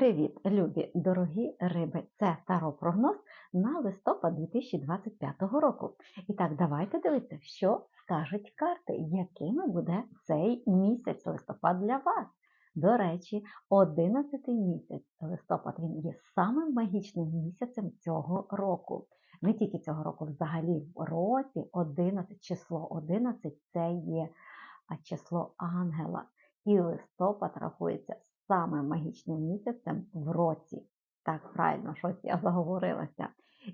Привіт, любі дорогі риби! Це таро-прогноз на листопад 2025 року. І так, давайте дивитися, що скажуть карти, якими буде цей місяць листопад для вас. До речі, 11 місяць листопад він є самим магічним місяцем цього року. Не тільки цього року, взагалі в році 11, число 11 це є число ангела. І листопад рахується самим магічним місяцем в році. Так, правильно, щось я заговорилася.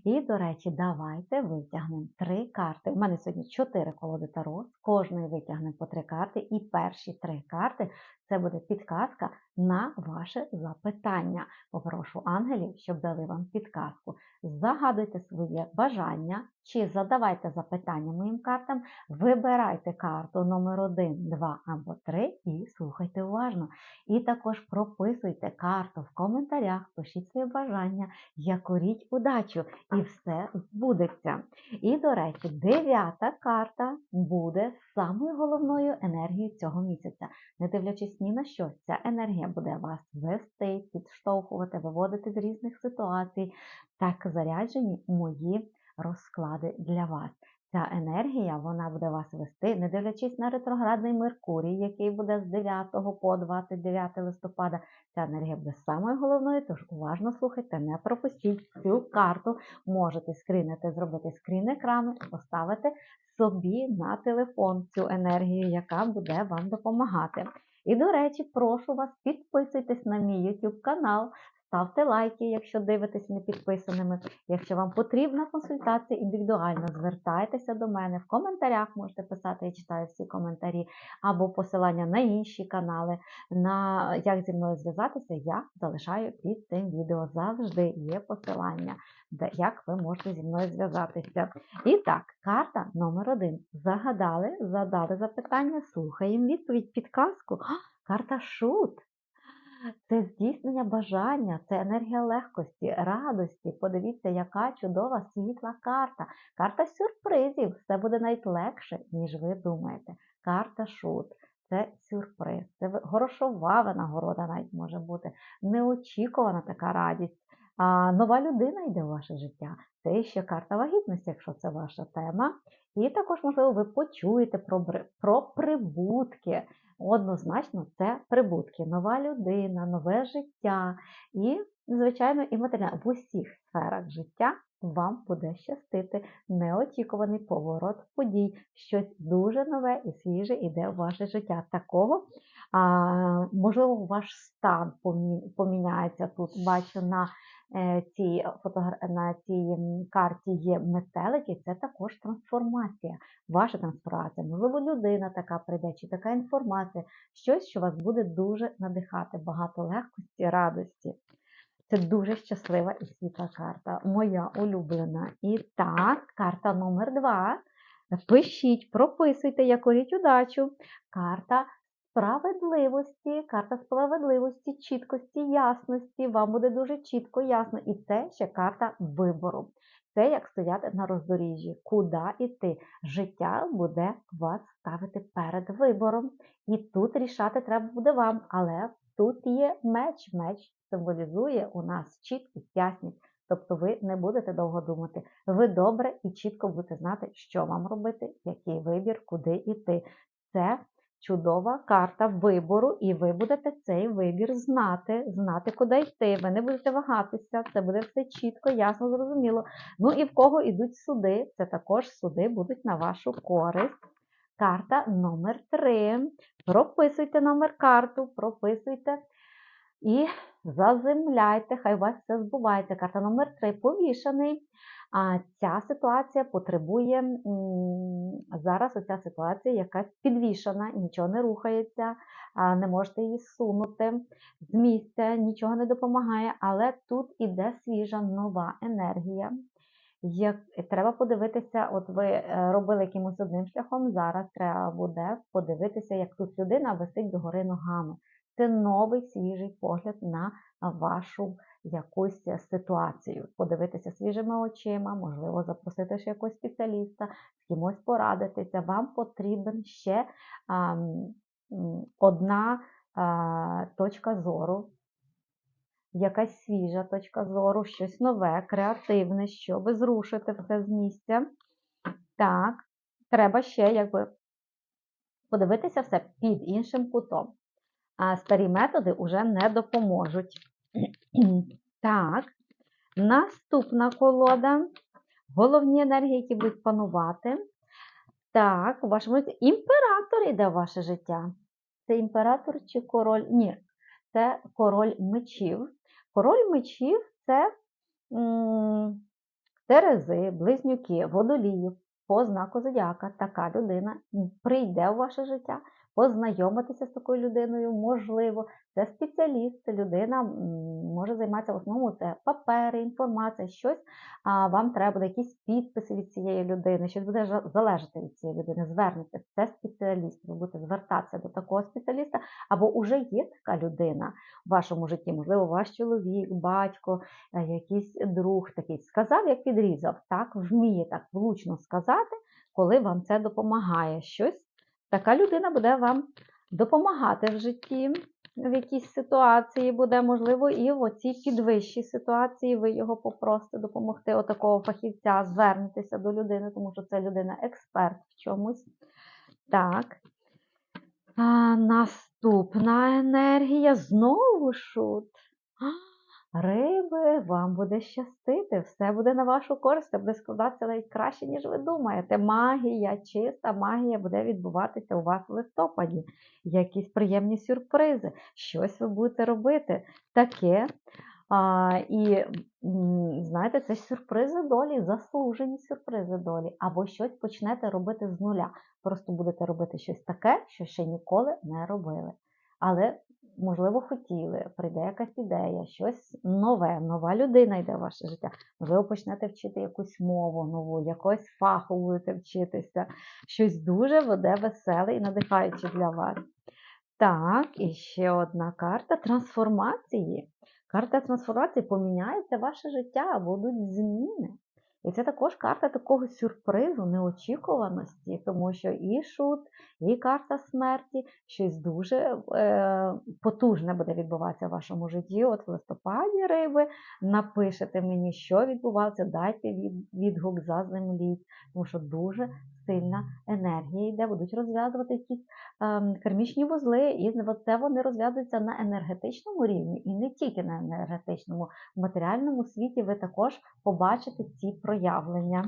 І, до речі, давайте витягнемо три карти. У мене сьогодні чотири колоди таро, з кожної витягнемо по три карти, і перші три карти це буде підказка на ваше запитання. Попрошу ангелів, щоб дали вам підказку. Загадуйте своє бажання чи задавайте запитання моїм картам, вибирайте карту номер 1, 2 або 3 і слухайте уважно. І також прописуйте карту в коментарях, пишіть своє бажання, якоріть удачу, і все збудеться. І, до речі, дев'ята карта буде самою головною енергією цього місяця. Не дивлячись ні на що, ця енергія буде вас вести, підштовхувати, виводити з різних ситуацій. Так заряджені мої розклади для вас. Ця енергія вона буде вас вести, не дивлячись на ретроградний Меркурій, який буде з 9 по 29 листопада. Ця енергія буде самою головною, тож уважно слухайте, не пропустіть цю карту. Можете скрінити, зробити скрін екрану, поставити собі на телефон цю енергію, яка буде вам допомагати. І, до речі, прошу вас, підписуйтесь на мій YouTube канал, ставте лайки, якщо дивитесь не підписаними. Якщо вам потрібна консультація індивідуально, звертайтеся до мене. В коментарях можете писати, я читаю всі коментарі, або посилання на інші канали, на як зі мною зв'язатися, я залишаю під цим відео. Завжди є посилання, де, як ви можете зі мною зв'язатися. І так, карта номер один. Загадали, задали запитання, слухаємо відповідь, підказку. Карта шут. Це здійснення бажання, це енергія легкості, радості. Подивіться, яка чудова світла карта. Карта сюрпризів. Все буде навіть легше, ніж ви думаєте. Карта шут. Це сюрприз, це горошова винагорода навіть може бути. Неочікувана така радість. А Нова людина йде в ваше життя. Це ще карта вагітності, якщо це ваша тема. І також, можливо, ви почуєте про про прибутки. Однозначно, це прибутки, нова людина, нове життя і, звичайно, і матеріал в усіх сферах життя вам буде щастити неочікуваний поворот подій. Щось дуже нове і свіже йде в ваше життя. Такого, а, можливо, ваш стан поміняється тут. Бачу на цій на цій карті є метелики, це також трансформація. Ваша трансформація. Можливо, людина така прийде, чи така інформація, щось, що вас буде дуже надихати, багато легкості, радості. Це дуже щаслива і світла карта. Моя улюблена. І так, карта номер два. Пишіть, прописуйте, якоріть удачу. Карта справедливості, карта справедливості, чіткості, ясності. Вам буде дуже чітко, ясно. І це ще карта вибору. Це як стояти на роздоріжжі, куди йти. Життя буде вас ставити перед вибором. І тут рішати треба буде вам. Але тут є меч. Меч символізує у нас чіткість, ясність. Тобто ви не будете довго думати. Ви добре і чітко будете знати, що вам робити, який вибір, куди йти. Це чудова карта вибору, і ви будете цей вибір знати, знати, куди йти. Ви не будете вагатися, це буде все чітко, ясно, зрозуміло. Ну і в кого йдуть суди, це також суди будуть на вашу користь. Карта номер 3. Прописуйте номер карту, прописуйте і заземляйте, хай у вас все збувається. Карта номер 3 повішаний. А ця ситуація потребує зараз оця ситуація якась підвішана, нічого не рухається, не можете її сунути з місця, нічого не допомагає, але тут іде свіжа нова енергія. Як треба подивитися, от ви е, робили якимось одним шляхом, зараз треба буде подивитися, як тут людина висить догори ногами. Це новий свіжий погляд на вашу якусь ситуацію, подивитися свіжими очима, можливо, запросити ще якогось спеціаліста, з кимось порадитися. Вам потрібен ще а, одна а, точка зору, якась свіжа точка зору, щось нове, креативне, щоб зрушити все з місця. Так, треба ще якби подивитися все під іншим кутом. А старі методи вже не допоможуть. Так, наступна колода. Головні енергії, які будуть панувати. Так, житті імператор іде в ваше життя. Це імператор чи король? Ні, це король мечів. Король мечів це Терези, близнюки, водолії по знаку зодіака. Така людина прийде у ваше життя, познайомитися з такою людиною можливо. Це спеціаліст, людина може займатися в основному це папери, інформація, щось. А вам треба буде якісь підписи від цієї людини, щось буде залежати від цієї людини. Звернеться. Це спеціаліст. Ви будете звертатися до такого спеціаліста, або вже є така людина в вашому житті, можливо, ваш чоловік, батько, е, якийсь друг такий сказав, як підрізав, так вміє так влучно сказати, коли вам це допомагає. Щось така людина буде вам допомагати в житті. В якійсь ситуації буде, можливо, і в оцій підвищій ситуації ви його попросите допомогти отакого фахівця, звернетеся до людини, тому що це людина експерт в чомусь. Так. А, наступна енергія знову шут. Риби, вам буде щастити, все буде на вашу користь, буде складатися навіть краще, ніж ви думаєте. Магія, чиста магія буде відбуватися у вас в листопаді. Якісь приємні сюрпризи, щось ви будете робити таке. А, і знаєте, це сюрпризи долі, заслужені сюрпризи долі, або щось почнете робити з нуля. Просто будете робити щось таке, що ще ніколи не робили. Але можливо, хотіли, прийде якась ідея, щось нове, нова людина йде в ваше життя. Можливо, почнете вчити якусь мову нову, якогось фаху будете вчитися. Щось дуже буде веселе і надихаюче для вас. Так, і ще одна карта трансформації. Карта трансформації поміняється ваше життя, будуть зміни. І це також карта такого сюрпризу, неочікуваності, тому що і шут, і карта смерті, щось дуже е, потужне буде відбуватися в вашому житті. От в листопаді риби напишете мені, що відбувалося, дайте від, відгук за землі, тому що дуже сильна енергія де будуть розв'язувати якісь е, кармічні вузли, і це вони розв'язуються на енергетичному рівні, і не тільки на енергетичному. В матеріальному світі ви також побачите ці проявлення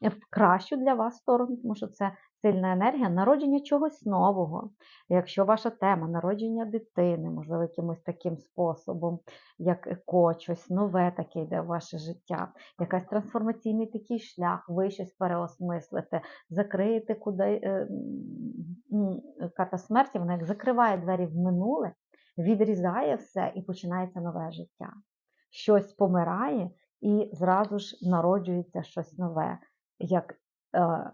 в кращу для вас сторону, тому що це сильна енергія народження чогось нового. Якщо ваша тема народження дитини, можливо, якимось таким способом, як еко, щось нове таке йде в ваше життя, якийсь трансформаційний такий шлях, ви щось переосмислите, закриєте куди е, карта смерті, вона як закриває двері в минуле, відрізає все і починається нове життя. Щось помирає і зразу ж народжується щось нове. Як е,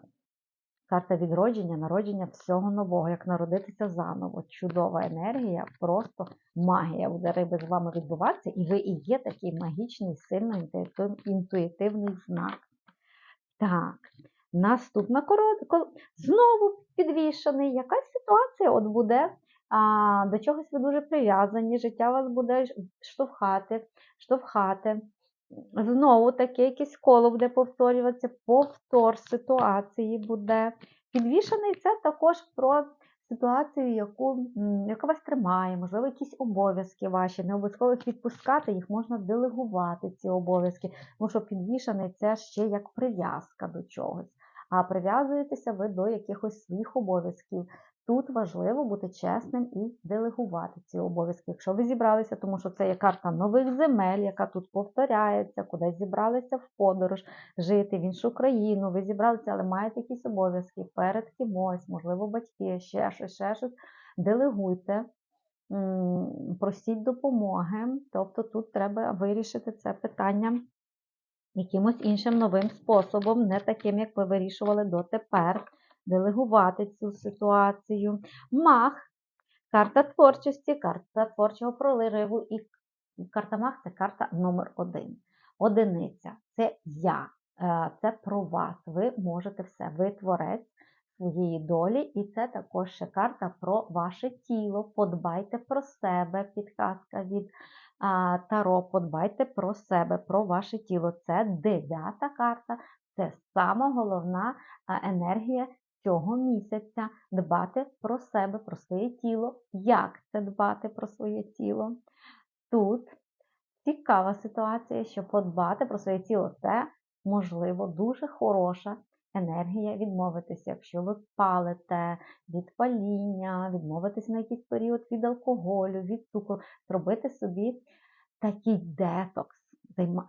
карта відродження, народження всього нового, як народитися заново. Чудова енергія, просто магія буде риби з вами відбуватися, і ви і є такий магічний, сильно інтуїтивний знак. Так, наступна коротка. Знову підвішений. Якась ситуація от буде. А, до чогось ви дуже прив'язані, життя вас буде штовхати, штовхати. Знову таке якесь коло буде повторюватися, повтор ситуації буде. Підвішений це також про ситуацію, яку, яка вас тримає, можливо, якісь обов'язки ваші, не обов'язково їх відпускати, їх можна делегувати, ці обов'язки, тому що підвішений це ще як прив'язка до чогось. А прив'язуєтеся ви до якихось своїх обов'язків. Тут важливо бути чесним і делегувати ці обов'язки. Якщо ви зібралися, тому що це є карта нових земель, яка тут повторяється, кудись зібралися в подорож, жити в іншу країну, ви зібралися, але маєте якісь обов'язки перед кимось, можливо, батьки, ще щось, ще щось. Делегуйте, просіть допомоги. Тобто тут треба вирішити це питання якимось іншим новим способом, не таким, як ви вирішували дотепер делегувати цю ситуацію. Мах, карта творчості, карта творчого прориву і карта Мах це карта номер один. Одиниця це я, е, це про вас. Ви можете все, ви творець своєї долі, і це також ще карта про ваше тіло. Подбайте про себе, підказка від Таро, подбайте про себе, про ваше тіло. Це дев'ята карта, це сама головна енергія цього місяця. Дбати про себе, про своє тіло. Як це дбати про своє тіло? Тут цікава ситуація, що подбати про своє тіло це можливо дуже хороша енергія відмовитися, якщо ви палите від паління, відмовитися на якийсь період від алкоголю, від цукру, зробити собі такий детокс,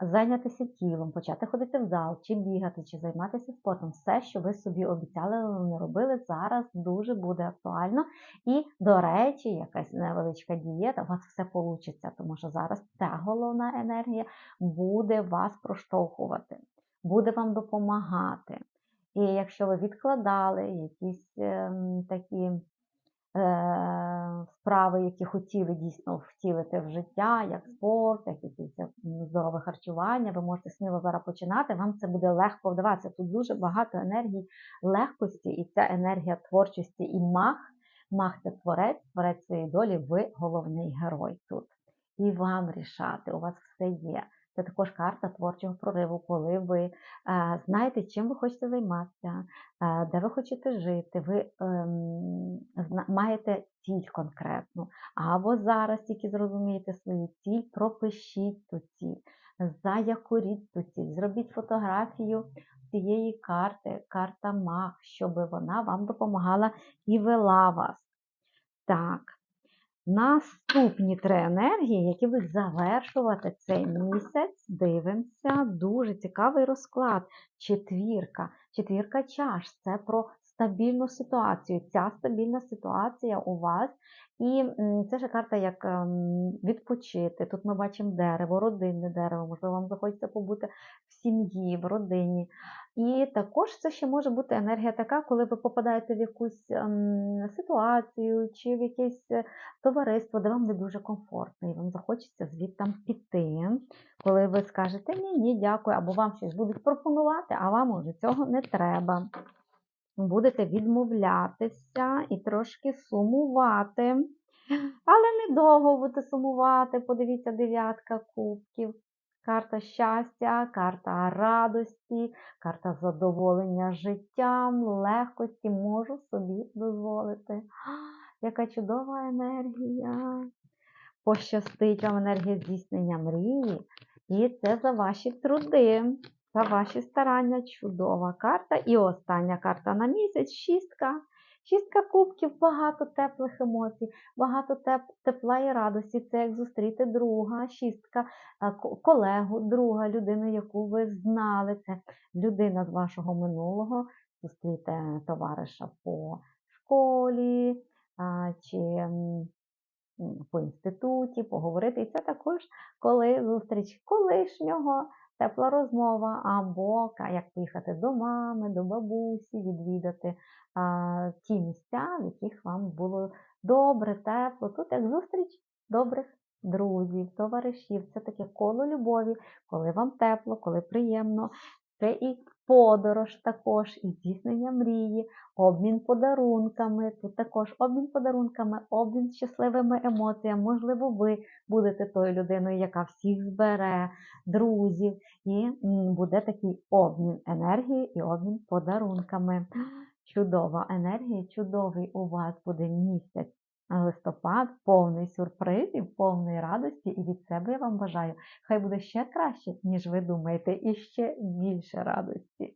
зайнятися тілом, почати ходити в зал, чи бігати, чи займатися спортом. Все, що ви собі обіцяли, але не робили, зараз дуже буде актуально. І, до речі, якась невеличка дієта, у вас все вийде, тому що зараз ця головна енергія буде вас проштовхувати, буде вам допомагати. І якщо ви відкладали якісь ем, такі е, справи, які хотіли дійсно втілити в життя, як спорт, як якесь м, здорове харчування, ви можете сміло зараз починати, вам це буде легко вдаватися. Тут дуже багато енергії легкості, і ця енергія творчості і мах. Мах це творець, творець своєї долі, ви головний герой тут. І вам рішати, у вас все є. Це також карта творчого прориву, коли ви е, знаєте, чим ви хочете займатися, е, де ви хочете жити, ви ем, маєте ціль конкретну. Або зараз тільки зрозумієте свою ціль, пропишіть ту ціль, заякоріть ту ціль, зробіть фотографію цієї карти, карта маг, щоб вона вам допомагала і вела вас. Так. Наступні три енергії, які будуть завершувати цей місяць, дивимося. Дуже цікавий розклад. Четвірка. Четвірка чаш це про стабільну ситуацію. Ця стабільна ситуація у вас. І це ж карта як ем, відпочити. Тут ми бачимо дерево, родинне дерево, можливо, вам захочеться побути в сім'ї, в родині. І також це ще може бути енергія така, коли ви попадаєте в якусь ем, ситуацію чи в якесь е, товариство, де вам не дуже комфортно, і вам захочеться звідти піти, коли ви скажете ні, ні, дякую, або вам щось будуть пропонувати, а вам уже цього не треба. Будете відмовлятися і трошки сумувати. Але недовго будете сумувати. Подивіться, дев'ятка кубків. Карта щастя, карта радості, карта задоволення життям, легкості можу собі дозволити. Яка чудова енергія! Пощастить вам енергія здійснення мрії. І це за ваші труди, за ваші старання. Чудова карта. І остання карта на місяць шістка. Шістка кубків, багато теплих емоцій, багато теп- тепла і радості. Це як зустріти друга, шістка, е, колегу, друга, людину, яку ви знали. Це людина з вашого минулого. Зустріти товариша по школі чи по інституті, поговорити. І це також коли зустріч колишнього, тепла розмова, або як поїхати до мами, до бабусі, відвідати а, ті місця, в яких вам було добре, тепло. Тут як зустріч добрих друзів, товаришів. Це таке коло любові, коли вам тепло, коли приємно. Це і подорож також, і здійснення мрії, обмін подарунками. Тут також обмін подарунками, обмін щасливими емоціями. Можливо, ви будете тою людиною, яка всіх збере, друзів, і буде такий обмін енергії і обмін подарунками. Чудова енергія, чудовий у вас буде місяць. Листопад повний сюрпризів, повний радості, і від себе я вам бажаю, хай буде ще краще, ніж ви думаєте, і ще більше радості.